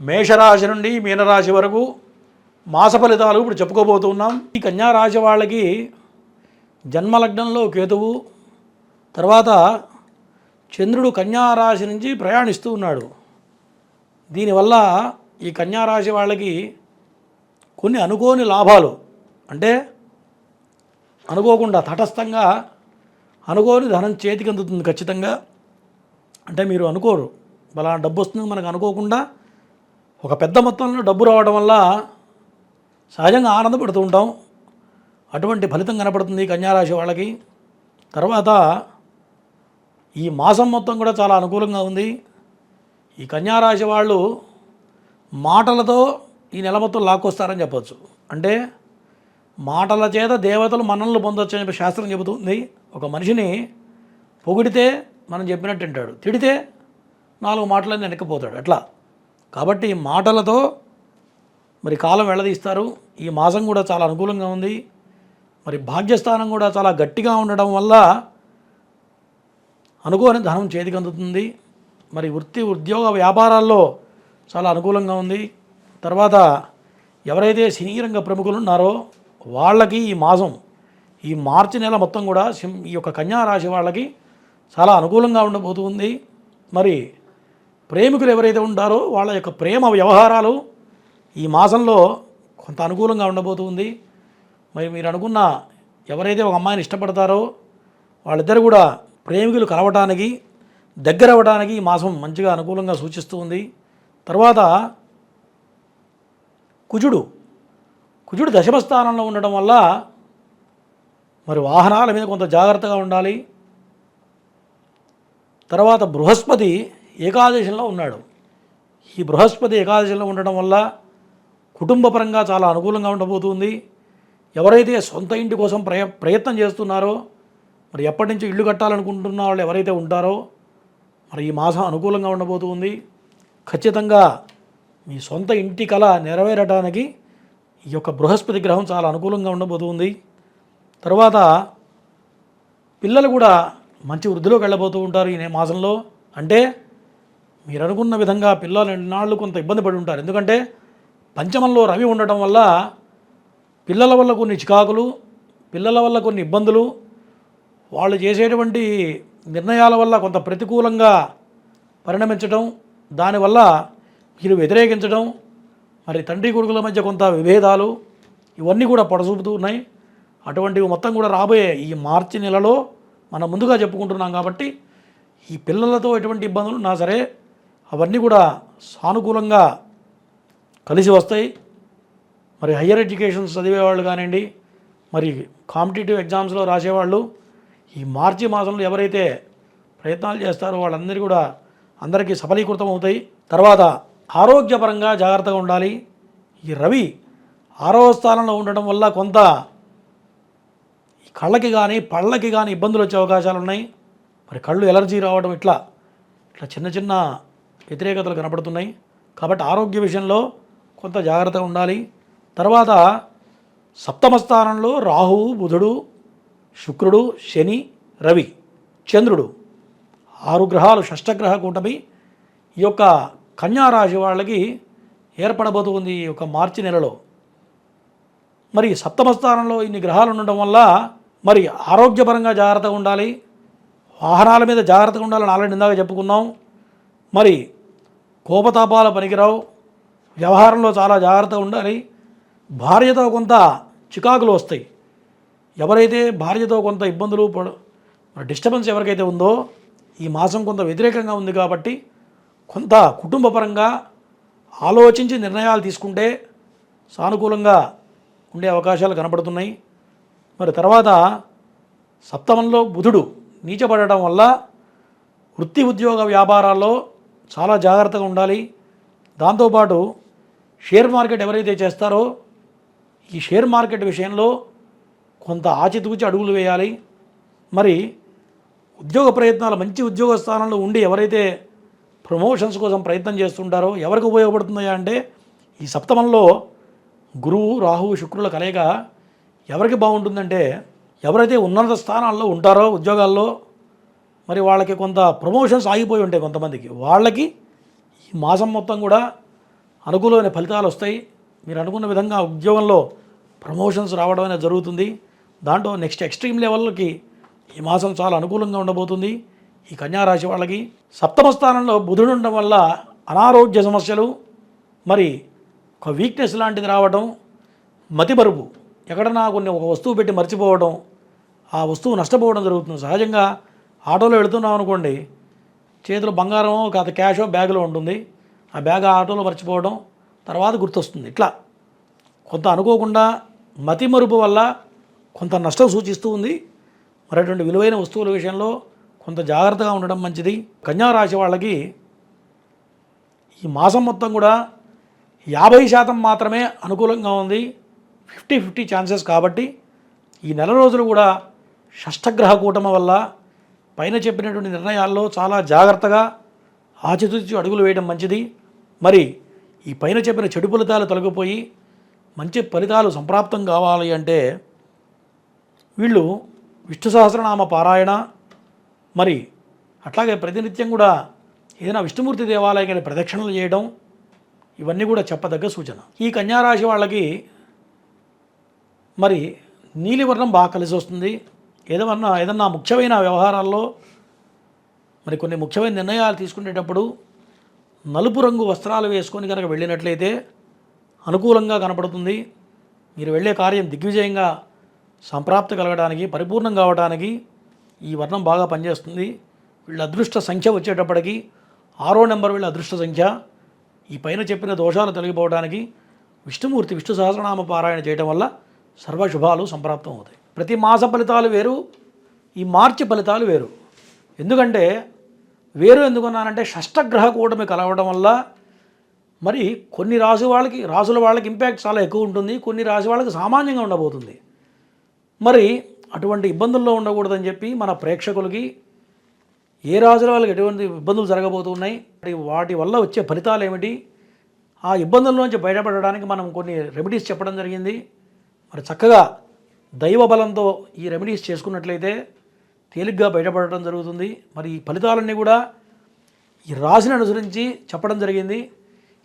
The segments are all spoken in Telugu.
మేషరాశి నుండి మీనరాశి వరకు మాస ఫలితాలు ఇప్పుడు చెప్పుకోబోతున్నాం. ఈ కన్యారాశి వాళ్ళకి జన్మలగ్నంలో కేతువు తర్వాత చంద్రుడు కన్యారాశి నుంచి ప్రయాణిస్తూ ఉన్నాడు. దీనివల్ల ఈ కన్యారాశి వాళ్ళకి కొన్ని అనుకోని లాభాలు అంటే అనుకోకుండా తటస్థంగా అనుకోని ధనం చేతికి అందుతుంది ఖచ్చితంగా. అంటే మీరు అనుకోరు బలా డబ్బు వస్తుంది మనకు అనుకోకుండా ఒక పెద్ద మొత్తంలో డబ్బు రావడం వల్ల సహజంగా ఆనందపడుతూ ఉంటాం. అటువంటి ఫలితం కనపడుతుంది కన్యారాశి వాళ్ళకి. తర్వాత ఈ మాసం మొత్తం కూడా చాలా అనుకూలంగా ఉంది. ఈ కన్యారాశి వాళ్ళు మాటలతో ఈ నెల మొత్తం లాక్కొస్తారని చెప్పవచ్చు అంటే మాటల చేత దేవతలు మనల్ని పొందొచ్చు అని చెప్పి శాస్త్రం చెబుతుంది. ఒక మనిషిని పొగిడితే మనం చెప్పినట్టు వింటాడు. తిడితే నాలుగు మాటలన్నీ వెనక్కిపోతాడు అట్లా. కాబట్టి మాటలతో మరి కాలం వెళ్ళదీస్తారు. ఈ మాసం కూడా చాలా అనుకూలంగా ఉంది. మరి భాగ్యస్థానం కూడా చాలా గట్టిగా ఉండడం వల్ల అనుకోని ధనం చేతికి అందుతుంది. మరి వృత్తి ఉద్యోగ వ్యాపారాల్లో చాలా అనుకూలంగా ఉంది. తర్వాత ఎవరైతే సినీ రంగ ప్రముఖులు ఉన్నారో వాళ్ళకి ఈ మాసం ఈ మార్చి నెల మొత్తం కూడా సిం ఈ యొక్క కన్యా రాశి వాళ్ళకి చాలా అనుకూలంగా ఉండబోతుంది మరి ప్రేమికులు ఎవరైతే ఉంటారో వాళ్ళ యొక్క ప్రేమ వ్యవహారాలు ఈ మాసంలో కొంత అనుకూలంగా ఉండబోతుంది మరి మీరు అనుకున్న ఎవరైతే ఒక అమ్మాయిని ఇష్టపడతారో వాళ్ళిద్దరు కూడా ప్రేమికులు కలవటానికి దగ్గర అవ్వడానికి ఈ మాసం మంచిగా అనుకూలంగా సూచిస్తూ ఉంది. తర్వాత కుజుడు కుజుడు దశమ స్థానంలో ఉండడం వల్ల మరి వాహనాల మీద కొంత జాగ్రత్తగా ఉండాలి. తర్వాత బృహస్పతి ఏకాదశంలో ఉన్నాడు. ఈ బృహస్పతి ఏకాదశంలో ఉండడం వల్ల కుటుంబపరంగా చాలా అనుకూలంగా ఉండబోతుంది. ఎవరైతే సొంత ఇంటి కోసం ప్రయ ప్రయత్నం చేస్తున్నారో మరి ఎప్పటి నుంచి ఇల్లు కట్టాలనుకుంటున్న వాళ్ళు ఎవరైతే ఉంటారో మరి ఈ మాసం అనుకూలంగా ఉండబోతుంది. ఖచ్చితంగా మీ సొంత ఇంటి కళ నెరవేరడానికి ఈ యొక్క బృహస్పతి గ్రహం చాలా అనుకూలంగా ఉండబోతుంది. తర్వాత పిల్లలు కూడా మంచి వృద్ధిలోకి వెళ్ళబోతూ ఉంటారు ఈ నే- మాసంలో. అంటే మీరు అనుకున్న విధంగా పిల్లలు ఎన్నాళ్ళు కొంత ఇబ్బంది పడి ఉంటారు. ఎందుకంటే పంచమంలో రవి ఉండటం వల్ల పిల్లల వల్ల కొన్ని చికాకులు పిల్లల వల్ల కొన్ని ఇబ్బందులు వాళ్ళు చేసేటువంటి నిర్ణయాల వల్ల కొంత ప్రతికూలంగా పరిణమించడం దానివల్ల వీరు వ్యతిరేకించడం మరి తండ్రి కొడుకుల మధ్య కొంత విభేదాలు ఇవన్నీ కూడా పొడసూపుతూ ఉన్నాయి. అటువంటివి మొత్తం కూడా రాబోయే ఈ మార్చి నెలలో మనం ముందుగా చెప్పుకుంటున్నాం కాబట్టి ఈ పిల్లలతో ఎటువంటి ఇబ్బందులు నా సరే అవన్నీ కూడా సానుకూలంగా కలిసి వస్తాయి. మరి హయ్యర్ ఎడ్యుకేషన్స్ చదివేవాళ్ళు కానివ్వండి మరి కాంపిటేటివ్ ఎగ్జామ్స్లో రాసేవాళ్ళు ఈ మార్చి మాసంలో ఎవరైతే ప్రయత్నాలు చేస్తారో వాళ్ళందరూ కూడా అందరికీ సఫలీకృతం అవుతాయి. తర్వాత ఆరోగ్యపరంగా జాగ్రత్తగా ఉండాలి. ఈ రవి ఆరవ స్థానంలో ఉండటం వల్ల కొంత ఈ కళ్ళకి కానీ పళ్ళకి కానీ ఇబ్బందులు వచ్చే అవకాశాలు ఉన్నాయి. మరి కళ్ళు ఎలర్జీ రావడం ఇట్లా ఇట్లా చిన్న చిన్న వ్యతిరేకతలు కనపడుతున్నాయి కాబట్టి ఆరోగ్య విషయంలో కొంత జాగ్రత్తగా ఉండాలి. తర్వాత సప్తమ స్థానంలో రాహువు బుధుడు శుక్రుడు శని రవి చంద్రుడు ఆరు గ్రహాలు షష్టగ్రహ కూటమి ఈ యొక్క కన్యారాశి వాళ్ళకి ఏర్పడబోతుంది ఈ యొక్క మార్చి నెలలో. మరి సప్తమ స్థానంలో ఇన్ని గ్రహాలు ఉండడం వల్ల మరి ఆరోగ్యపరంగా జాగ్రత్తగా ఉండాలి. వాహనాల మీద జాగ్రత్తగా ఉండాలని ఆల్రెడీ ఇందాక చెప్పుకున్నాం. మరి కోపతాపాల పనికిరావు. వ్యవహారంలో చాలా జాగ్రత్తగా ఉండాలి. భార్యతో కొంత చికాకులు వస్తాయి. ఎవరైతే భార్యతో కొంత ఇబ్బందులు డిస్టర్బెన్స్ ఎవరికైతే ఉందో ఈ మాసం కొంత వ్యతిరేకంగా ఉంది కాబట్టి కొంత కుటుంబపరంగా ఆలోచించి నిర్ణయాలు తీసుకుంటే సానుకూలంగా ఉండే అవకాశాలు కనపడుతున్నాయి మరి తర్వాత సప్తమంలో బుధుడు నీచపడటం వల్ల వృత్తి ఉద్యోగ వ్యాపారాల్లో చాలా జాగ్రత్తగా ఉండాలి. దాంతోపాటు షేర్ మార్కెట్ ఎవరైతే చేస్తారో ఈ షేర్ మార్కెట్ విషయంలో కొంత ఆచితూచి అడుగులు వేయాలి. మరి ఉద్యోగ ప్రయత్నాలు మంచి ఉద్యోగ స్థానంలో ఉండి ఎవరైతే ప్రమోషన్స్ కోసం ప్రయత్నం చేస్తుంటారో ఎవరికి ఉపయోగపడుతున్నాయా అంటే ఈ సప్తమంలో గురువు రాహువు శుక్రుల కలయిక ఎవరికి బాగుంటుందంటే ఎవరైతే ఉన్నత స్థానాల్లో ఉంటారో ఉద్యోగాల్లో మరి వాళ్ళకి కొంత ప్రమోషన్స్ ఆగిపోయి ఉంటాయి కొంతమందికి. వాళ్ళకి ఈ మాసం మొత్తం కూడా అనుకూలమైన ఫలితాలు వస్తాయి. మీరు అనుకున్న విధంగా ఉద్యోగంలో ప్రమోషన్స్ రావడం అనేది జరుగుతుంది. దాంట్లో నెక్స్ట్ ఎక్స్ట్రీమ్ లెవెల్కి ఈ మాసం చాలా అనుకూలంగా ఉండబోతుంది. ఈ కన్యా రాశి వాళ్ళకి సప్తమ స్థానంలో బుధుడు ఉండడం వల్ల అనారోగ్య సమస్యలు మరి ఒక వీక్నెస్ లాంటిది రావడం మతిమరుపు ఎక్కడన్నా కొన్ని ఒక వస్తువు పెట్టి మర్చిపోవడం ఆ వస్తువు నష్టపోవడం జరుగుతుంది. సహజంగా ఆటోలో వెళుతున్నాం అనుకోండి చేతిలో బంగారం కాదు క్యాషో బ్యాగులో ఉంటుంది. ఆ బ్యాగ్ ఆటోలో మర్చిపోవడం తర్వాత గుర్తొస్తుంది. ఇట్లా కొంత అనుకోకుండా మతిమరుపు వల్ల కొంత నష్టం సూచిస్తూ ఉంది. మరి అటువంటి విలువైన వస్తువుల విషయంలో కొంత జాగ్రత్తగా ఉండడం మంచిది. కన్యా రాశి వాళ్ళకి ఈ మాసం మొత్తం కూడా యాభై శాతం మాత్రమే అనుకూలంగా ఉంది. ఫిఫ్టీ ఫిఫ్టీ ఛాన్సెస్ కాబట్టి ఈ నెల రోజులు కూడా షష్టగ్రహ కూటమి వల్ల పైన చెప్పినటువంటి నిర్ణయాల్లో చాలా జాగ్రత్తగా ఆచితూచి అడుగులు వేయడం మంచిది. మరి ఈ పైన చెప్పిన చెడు ఫలితాలు తొలగిపోయి మంచి ఫలితాలు సంప్రాప్తం కావాలి అంటే వీళ్ళు విష్ణు సహస్రనామ పారాయణ మరి అట్లాగే ప్రతినిత్యం కూడా ఏదైనా విష్ణుమూర్తి దేవాలయానికి ప్రదక్షిణలు చేయడం ఇవన్నీ కూడా చెప్పదగ్గ సూచన. ఈ కన్యారాశి వాళ్ళకి మరి నీలివర్ణం బాగా కలిసి వస్తుంది. ఏదన్నా ఏదన్నా ముఖ్యమైన వ్యవహారాల్లో మరి కొన్ని ముఖ్యమైన నిర్ణయాలు తీసుకునేటప్పుడు నలుపు రంగు వస్త్రాలు వేసుకొని కనుక వెళ్ళినట్లయితే అనుకూలంగా కనపడుతుంది. మీరు వెళ్ళే కార్యం దిగ్విజయంగా సంప్రాప్తి కలగడానికి పరిపూర్ణం కావడానికి ఈ వర్ణం బాగా పనిచేస్తుంది. వీళ్ళ అదృష్ట సంఖ్య వచ్చేటప్పటికి ఆరో నెంబర్ వీళ్ళ అదృష్ట సంఖ్య. ఈ పైన చెప్పిన దోషాలు తొలగిపోవడానికి విష్ణుమూర్తి విష్ణు సహస్రనామ పారాయణ చేయడం వల్ల సర్వశుభాలు సంప్రాప్తం అవుతాయి ప్రతి మాస ఫలితాలు వేరు ఈ మార్చి ఫలితాలు వేరు. ఎందుకంటే వేరు ఎందుకున్నానంటే షష్టగ్రహ కూటమి కలవడం వల్ల మరి కొన్ని రాశి వాళ్ళకి రాసుల వాళ్ళకి ఇంపాక్ట్ చాలా ఎక్కువ ఉంటుంది కొన్ని రాశి వాళ్ళకి సామాన్యంగా ఉండబోతుంది. మరి అటువంటి ఇబ్బందుల్లో ఉండకూడదని చెప్పి మన ప్రేక్షకులకి ఏ రాజుల వాళ్ళకి ఎటువంటి ఇబ్బందులు జరగబోతున్నాయి మరి వాటి వల్ల వచ్చే ఫలితాలు ఏమిటి ఆ ఇబ్బందుల నుంచి బయటపడడానికి మనం కొన్ని రెమెడీస్ చెప్పడం జరిగింది. మరి చక్కగా దైవ బలంతో ఈ రెమెడీస్ చేసుకున్నట్లయితే తేలిగ్గా బయటపడటం జరుగుతుంది. మరి ఈ ఫలితాలన్నీ కూడా ఈ రాశిని అనుసరించి చెప్పడం జరిగింది.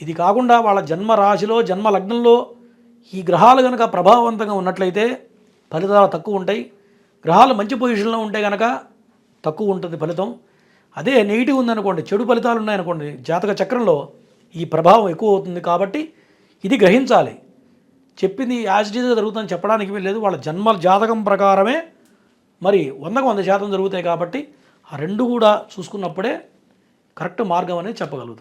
ఇది కాకుండా వాళ్ళ జన్మ రాశిలో జన్మ లగ్నంలో ఈ గ్రహాలు కనుక ప్రభావవంతంగా ఉన్నట్లయితే ఫలితాలు తక్కువ ఉంటాయి. గ్రహాలు మంచి పొజిషన్లో ఉంటే కనుక తక్కువ ఉంటుంది ఫలితం. అదే నెగిటివ్ ఉందనుకోండి చెడు ఫలితాలు ఉన్నాయనుకోండి జాతక చక్రంలో ఈ ప్రభావం ఎక్కువ అవుతుంది కాబట్టి ఇది గ్రహించాలి. చెప్పింది యాజ్ జరుగుతుందని చెప్పడానికి వీల్లేదు. వాళ్ళ జన్మ జాతకం ప్రకారమే మరి వందకు వంద శాతం జరుగుతాయి కాబట్టి ఆ రెండు కూడా చూసుకున్నప్పుడే కరెక్ట్ మార్గం అనేది చెప్పగలుగుతాం.